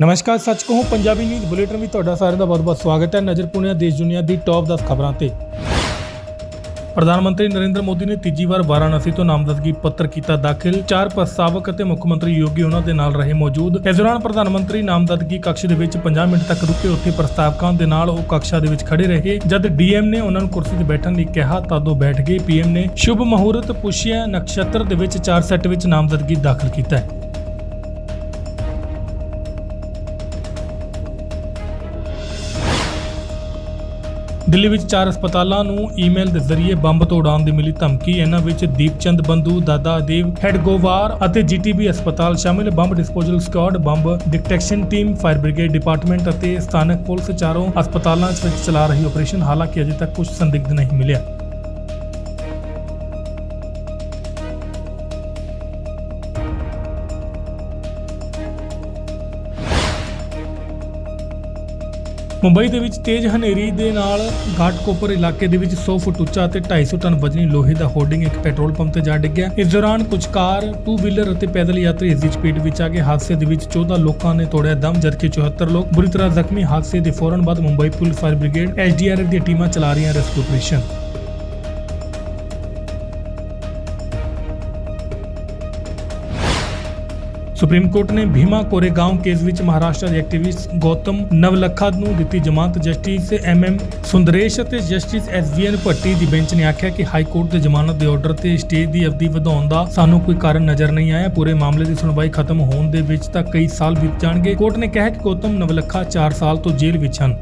ਨਮਸਕਾਰ, ਸੱਚ ਕਹੂੰ, ਪੰਜਾਬੀ ਨਿਊਜ਼ ਬੁਲੇਟਿਨ ਵਿੱਚ ਤੁਹਾਡਾ ਸਾਰਿਆਂ ਦਾ ਬਹੁਤ-ਬਹੁਤ ਸਵਾਗਤ ਹੈ ਨਜ਼ਰ ਪੁਣਿਆ ਦੇਸ਼ ਦੁਨੀਆ ਦੀ ਟੌਪ 10 ਖਬਰਾਂ ਤੇ। ਪ੍ਰਧਾਨ ਮੰਤਰੀ ਨਰਿੰਦਰ ਮੋਦੀ ਨੇ ਤੀਜੀ ਵਾਰ ਵਾਰਾਣਸੀ ਤੋਂ ਨਾਮਜ਼ਦਗੀ ਪੱਤਰ ਕੀਤਾ ਦਾਖਲ। ਚਾਰ ਪ੍ਰਸਤਾਵਕ ਅਤੇ ਮੁੱਖ ਮੰਤਰੀ ਯੋਗੀ ਉਹਨਾਂ ਦੇ ਨਾਲ ਰਹੇ ਮੌਜੂਦ। ਇਸ ਦੌਰਾਨ ਪ੍ਰਧਾਨ ਮੰਤਰੀ ਨਾਮਜ਼ਦਗੀ ਕਕਸ਼ ਦੇ ਵਿੱਚ 50 ਮਿੰਟ ਤੱਕ ਰੁਕੇ ਉੱਥੇ ਪ੍ਰਸਤਾਵਕਾਂ ਦੇ ਨਾਲ ਉਹ ਕਕਸ਼ਾ ਦੇ ਵਿੱਚ ਖੜੇ ਰਹੇ। ਜਦ ਡੀਐਮ ਨੇ ਉਹਨਾਂ ਨੂੰ ਕੁਰਸੀ ਤੇ ਬੈਠਣ ਲਈ ਕਿਹਾ ਤਦ ਉਹ ਬੈਠ ਗਏ। ਪੀਐਮ ਨੇ ਸ਼ੁਭ ਮਹੂਰਤ ਪੁਸ਼ਿਆ ਨਕਸ਼ਤਰ ਦੇ ਵਿੱਚ ਚਾਰ ਸੈੱਟ ਵਿੱਚ ਨਾਮਜ਼ਦਗੀ ਦਾਖਲ ਕੀਤਾ ਹੈ। ਦਿੱਲੀ ਵਿੱਚ ਚਾਰ ਹਸਪਤਾਲਾਂ ਨੂੰ ਈਮੇਲ ਦੇ ਜ਼ਰੀਏ ਬੰਬ ਤੋਂ ਉਡਾਉਣ ਦੀ ਮਿਲੀ ਧਮਕੀ। ਇਹਨਾਂ ਵਿੱਚ ਦੀਪਚੰਦ ਬੰਧੂ, ਦਾਦਾ ਦੇਵ ਹੈਡਗੋਵਾਰ ਅਤੇ ਜੀਟੀਬੀ ਹਸਪਤਾਲ ਸ਼ਾਮਿਲ। Bomb disposal squad bomb detection team fire brigade department ਅਤੇ ਸਥਾਨਕ ਪੁਲਿਸ ਚਾਰੋਂ ਹਸਪਤਾਲਾਂ ਵਿੱਚ ਚਲਾ ਰਹੀ ਆਪਰੇਸ਼ਨ ਹਾਲਾਂਕਿ ਅਜੇ ਤੱਕ ਕੁਝ ਸੰਦਿਗਧ ਨਹੀਂ ਮਿਲਿਆ। ਮੁੰਬਈ ਦੇ ਵਿੱਚ ਤੇਜ਼ ਹਨੇਰੀ ਦੇ ਨਾਲ ਘਾਟਕੋਪਰ ਇਲਾਕੇ ਦੇ ਵਿੱਚ 100 ਫੁੱਟ ਉੱਚਾ ਅਤੇ 250 ਟਨ ਵਜ਼ਨੀ ਲੋਹੇ ਦਾ ਹੋਰਡਿੰਗ ਇੱਕ ਪੈਟਰੋਲ ਪੰਪ ਤੇ ਜਾ ਡਿੱਗਿਆ। ਇਸ ਦੌਰਾਨ ਕੁਝ ਕਾਰ ਟੂ ਵੀਲਰ ਅਤੇ ਪੈਦਲ ਯਾਤਰੀ ਇਸ ਦੀ ਸਪੀਡ ਵਿੱਚ ਆ ਗਏ। ਹਾਦਸੇ ਦੇ ਵਿੱਚ 14 ਲੋਕਾਂ ਨੇ ਤੋੜਿਆ ਦਮ, ਜਦਕਿ 74 ਲੋਕ ਬੁਰੀ ਤਰ੍ਹਾਂ ਜ਼ਖਮੀ। ਹਾਦਸੇ ਦੇ ਫੌਰਨ ਬਾਅਦ Mumbai police fire brigade SDRF ਦੀਆਂ ਟੀਮਾਂ ਚਲਾ ਰਹੀਆਂ ਰੈਸਕਿਊ ਆਪਰੇਸ਼ਨ। ਸੁਪਰੀਮ ਕੋਰਟ ਨੇ ਭੀਮਾ ਕੋਰੇਗਾਂਵ ਕੇਸ ਵਿੱਚ ਮਹਾਰਾਸ਼ਟਰ ਦੇ ਐਕਟਿਵਿਸਟ ਗੌਤਮ ਨਵਲਖਾ ਨੂੰ ਦਿੱਤੀ ਜ਼ਮਾਨਤ। ਜਸਟਿਸ ਐਮ ਐਮ ਸੁੰਦਰੇਸ਼ ਅਤੇ justice S V N Bhatti ਦੀ ਬੈਂਚ ਨੇ ਆਖਿਆ ਕਿ ਹਾਈ ਕੋਰਟ ਦੇ ਜ਼ਮਾਨਤ ਦੇ ਆਰਡਰ ਤੇ ਸਟੇ ਦੀ ਅਵਧੀ ਵਧਾਉਣ ਦਾ ਸਾਨੂੰ ਕੋਈ ਕਾਰਨ ਨਜ਼ਰ ਨਹੀਂ ਆਇਆ। ਪੂਰੇ ਮਾਮਲੇ ਦੀ ਸੁਣਵਾਈ ਖਤਮ ਹੋਣ ਦੇ ਵਿੱਚ ਤਾਂ ਕਈ ਸਾਲ ਬੀਤ ਜਾਣਗੇ। ਕੋਰਟ ਨੇ ਕਿਹਾ ਕਿ ਗੌਤਮ ਨਵਲਖਾ 4 ਸਾਲ ਤੋਂ ਜੇਲ੍ਹ ਵਿੱਚ ਹਨ।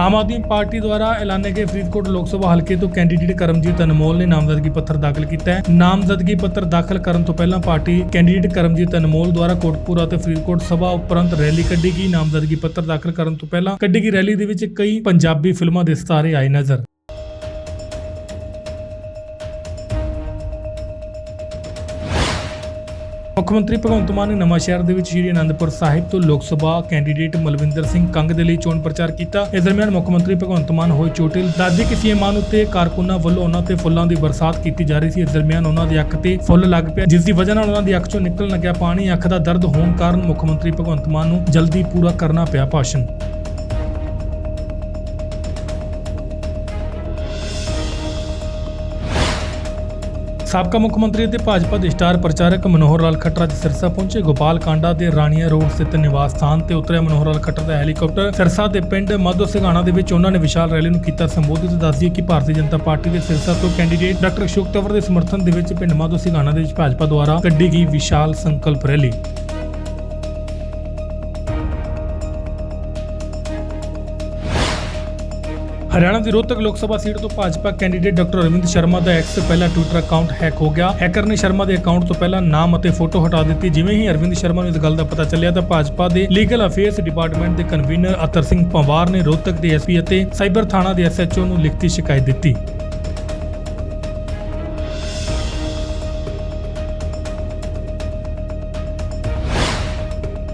ਆਮ ਆਦਮੀ ਪਾਰਟੀ ਦੁਆਰਾ ਐਲਾਨੇ ਗਏ ਫਰੀਦਕੋਟ ਲੋਕ ਸਭਾ ਹਲਕੇ ਤੋਂ ਕੈਂਡੀਡੇਟ ਕਰਮਜੀਤ ਅਨਮੋਲ ਨੇ ਨਾਮਜ਼ਦਗੀ ਪੱਤਰ ਦਾਖਲ ਕੀਤਾ ਹੈ। ਨਾਮਜ਼ਦਗੀ ਪੱਤਰ ਦਾਖਲ ਕਰਨ ਤੋਂ ਪਹਿਲਾਂ ਪਾਰਟੀ ਕੈਂਡੀਡੇਟ ਕਰਮਜੀਤ ਅਨਮੋਲ ਦੁਆਰਾ ਕੋਟਪੂਰਾ ਅਤੇ ਫਰੀਦਕੋਟ ਸਭਾ ਉਪਰੰਤ ਰੈਲੀ ਕੱਢੀ ਗਈ। ਨਾਮਜ਼ਦਗੀ ਪੱਤਰ ਦਾਖਲ ਕਰਨ ਤੋਂ ਪਹਿਲਾਂ ਕੱਢੀ ਗਈ ਰੈਲੀ ਦੇ ਵਿੱਚ ਕਈ ਪੰਜਾਬੀ ਫਿਲਮਾਂ ਦੇ ਸਿਤਾਰੇ ਆਏ ਨਜ਼ਰ। ਮੁੱਖ ਮੰਤਰੀ ਭਗਵੰਤ ਮਾਨ ਨੇ ਨਵਾਂ ਸ਼ਹਿਰ ਦੇ ਵਿੱਚ ਸ਼੍ਰੀ ਅਨੰਦਪੁਰ ਸਾਹਿਬ ਤੋਂ ਲੋਕ ਸਭਾ ਕੈਂਡੀਡੇਟ ਮਲਵਿੰਦਰ ਸਿੰਘ ਕੰਗ ਦੇ ਲਈ ਚੋਣ ਪ੍ਰਚਾਰ ਕੀਤਾ। ਇਸ ਦਰਮਿਆਨ ਮੁੱਖ ਮੰਤਰੀ ਭਗਵੰਤ ਮਾਨ ਹੋਏ ਚੋਟਿਲ ਦਾਦੀ ਕਿਸੇ ਮਾਨ ਉੱਤੇ ਕਾਰਕੁਨਾਂ ਵੱਲੋਂ ਉਹਨਾਂ ਤੇ ਫੁੱਲਾਂ ਦੀ ਬਰਸਾਤ ਕੀਤੀ ਜਾ ਰਹੀ ਸੀ। ਇਸ ਦਰਮਿਆਨ ਉਹਨਾਂ ਦੀ ਅੱਖ ਤੇ ਫੁੱਲ ਲੱਗ ਪਿਆ, ਜਿਸ ਦੀ ਵਜ੍ਹਾ ਨਾਲ ਉਹਨਾਂ ਦੀ ਅੱਖ ਚੋਂ ਨਿਕਲਣ ਲੱਗਿਆ ਪਾਣੀ। ਅੱਖ ਦਾ ਦਰਦ ਹੋਣ ਕਾਰਨ ਮੁੱਖ ਮੰਤਰੀ ਭਗਵੰਤ ਮਾਨ ਨੂੰ ਜਲਦੀ ਪੂਰਾ ਕਰਨਾ ਪਿਆ ਭਾਸ਼ਣ। ਸਾਬਕਾ ਮੁੱਖ ਮੰਤਰੀ ਅਤੇ ਭਾਜਪਾ ਦੇ ਸਟਾਰ ਪ੍ਰਚਾਰਕ ਮਨੋਹਰ ਲਾਲ ਖੱਟਰ ਅੱਜ ਸਿਰਸਾ ਪਹੁੰਚੇ। ਗੋਪਾਲ ਕਾਂਡਾ ਦੇ ਰਾਣੀਆ ਰੋਡ ਸਥਿਤ ਨਿਵਾਸ ਸਥਾਨ ਤੇ ਉਤਰਿਆ ਮਨੋਹਰ ਲਾਲ ਖੱਟਰ ਦਾ ਹੈਲੀਕਾਪਟਰ। ਸਿਰਸਾ ਦੇ ਪਿੰਡ ਮਾਧੋ ਸਿੰਘਾਣਾ ਦੇ ਵਿੱਚ ਉਹਨਾਂ ਨੇ ਵਿਸ਼ਾਲ ਰੈਲੀ ਨੂੰ ਕੀਤਾ ਸੰਬੋਧਿਤ। ਦੱਸਦੀ ਕਿ ਭਾਰਤੀ ਜਨਤਾ ਪਾਰਟੀ ਦੇ ਸਿਰਸਾ ਤੋਂ ਕੈਂਡੀਡੇਟ ਡਾਕਟਰ ਅਸ਼ੋਕ ਤਵਰ ਦੇ ਸਮਰਥਨ ਦੇ ਵਿੱਚ ਪਿੰਡ ਮਾਧੋ ਸਿੰਘਾਣਾ ਦੇ ਵਿੱਚ ਭਾਜਪਾ ਦੁਆਰਾ ਕੱਢੀ ਗਈ ਵਿਸ਼ਾਲ ਸੰਕਲਪ ਰੈਲੀ। ਹਰਿਆਣਾ ਦੀ ਰੋਹਤਕ ਲੋਕ ਸਭਾ ਸੀਟ ਤੋਂ ਭਾਜਪਾ ਕੈਂਡੀਡੇਟ ਡਾਕਟਰ ਅਰਵਿੰਦ ਸ਼ਰਮਾ ਦਾ ਐਕਸ ਪਹਿਲਾ ਟਵਿੱਟਰ ਅਕਾਊਂਟ ਹੈਕ ਹੋ ਗਿਆ। ਹੈਕਰ ਨੇ ਸ਼ਰਮਾ ਦੇ ਅਕਾਊਂਟ ਤੋਂ ਪਹਿਲਾਂ ਨਾਮ ਅਤੇ ਫੋਟੋ ਹਟਾ ਦਿੱਤੀ। ਜਿਵੇਂ ਹੀ ਅਰਵਿੰਦ ਸ਼ਰਮਾ ਨੂੰ ਇਸ ਗੱਲ ਦਾ ਪਤਾ ਚੱਲਿਆ ਤਾਂ ਭਾਜਪਾ ਦੇ ਲੀਗਲ ਅਫੇਅਰਸ ਡਿਪਾਰਟਮੈਂਟ ਦੇ ਕਨਵੀਨਰ ਅਤਰ ਸਿੰਘ ਪੰਵਾਰ ਨੇ ਰੋਹਤਕ ਦੇ ਐਸਪੀ ਅਤੇ ਸਾਈਬਰ ਥਾਣਾ ਦੇ ਐਸਐਚਓ ਨੂੰ ਲਿਖਤੀ ਸ਼ਿਕਾਇਤ ਦਿੱਤੀ।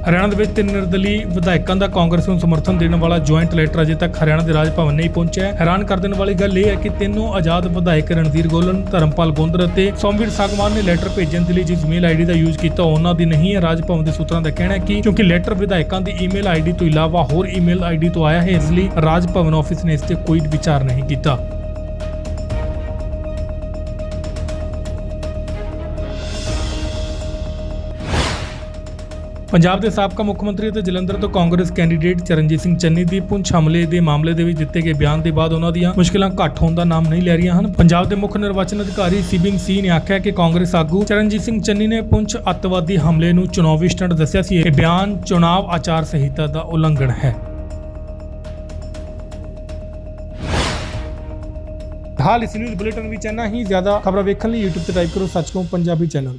ਹਰਿਆਣਾ ਦੇ ਵਿੱਚ ਤਿੰਨ ਨਿਰਦਲੀ ਵਿਧਾਇਕਾਂ ਦਾ ਕਾਂਗਰਸ ਨੂੰ ਸਮਰਥਨ ਦੇਣ ਵਾਲਾ ਜੁਆਇੰਟ ਲੈਟਰ ਅਜੇ ਤੱਕ ਹਰਿਆਣਾ ਦੇ ਰਾਜ ਭਵਨ ਨਹੀਂ ਪਹੁੰਚਿਆ ਹੈ। ਹੈਰਾਨ ਕਰ ਦੇਣ ਵਾਲੀ ਗੱਲ ਇਹ ਹੈ ਕਿ ਤਿੰਨੋਂ ਆਜ਼ਾਦ ਵਿਧਾਇਕ ਰਣਧੀਰ ਗੋਲਨ, ਧਰਮਪਾਲ ਗੋਂਦਰ ਅਤੇ ਸੋਮਵੀਰ ਸਾਗਵਾਨ ਨੇ ਲੈਟਰ ਭੇਜਣ ਦੇ ਲਈ ਜਿਸ ਮੇਲ ਆਈਡੀ ਦਾ ਯੂਜ਼ ਕੀਤਾ, ਉਹਨਾਂ ਦੀ ਨਹੀਂ ਹੈ ਰਾਜ ਭਵਨ ਦੇ ਸੂਤਰਾਂ ਦਾ ਕਹਿਣਾ ਹੈ ਕਿ ਕਿਉਂਕਿ ਲੈਟਰ ਵਿਧਾਇਕਾਂ ਦੀ ਈਮੇਲ ਆਈਡੀ ਤੋਂ ਇਲਾਵਾ ਹੋਰ ਈਮੇਲ ਆਈਡੀ ਤੋਂ ਆਇਆ ਹੈ, ਇਸ ਲਈ ਰਾਜ ਭਵਨ ਆਫਿਸ ਨੇ ਇਸ ਤੇ ਕੋਈ ਵਿਚਾਰ ਨਹੀਂ ਕੀਤਾ ਪੰਜਾਬ ਦੇ ਸਾਬਕਾ ਮੁੱਖ ਮੰਤਰੀ ਅਤੇ ਜਲੰਧਰ ਤੋਂ ਕਾਂਗਰਸ ਕੈਂਡੀਡੇਟ ਚਰਨਜੀਤ ਸਿੰਘ ਚੰਨੀ ਦੀ ਪੁੰਛ ਹਮਲੇ ਦੇ ਮਾਮਲੇ ਦੇ ਵਿੱਚ ਦਿੱਤੇ ਗਏ ਬਿਆਨ ਦੇ ਬਾਅਦ ਉਹਨਾਂ ਦੀਆਂ ਮੁਸ਼ਕਲਾਂ ਘੱਟ ਹੋਣ ਦਾ ਨਾਮ ਨਹੀਂ ਲੈ ਰਹੀਆਂ ਹਨ। ਪੰਜਾਬ ਦੇ ਮੁੱਖ ਨਿਰਵਾਚਨ ਅਧਿਕਾਰੀ ਸੀਬਿੰਗ ਸੀ ਨੇ ਆਖਿਆ ਕਿ ਕਾਂਗਰਸ ਆਗੂ ਚਰਨਜੀਤ ਸਿੰਘ ਚੰਨੀ ਨੇ ਪੁੰਛ ਅੱਤਵਾਦੀ ਹਮਲੇ ਨੂੰ ਚੁਣਾਵੀ ਸਟੰਟ ਦੱਸਿਆ ਸੀ। ਇਹ ਬਿਆਨ ਚੁਣਾਵ ਆਚਾਰ ਸੰਹਿਤਾ ਦਾ ਉਲੰਘਣ ਹੈ। ਹਾਲ ਇਸ ਨਿਊਜ਼ ਬੁਲੇਟਿਨ ਵਿੱਚ ਇੰਨਾ ਹੀ। ਜ਼ਿਆਦਾ ਖਬਰਾਂ ਵੇਖਣ ਲਈ YouTube ਤੇ ਟਾਈਪ ਕਰੋ, ਸੱਚ ਪੰਜਾਬੀ ਚੈਨਲ।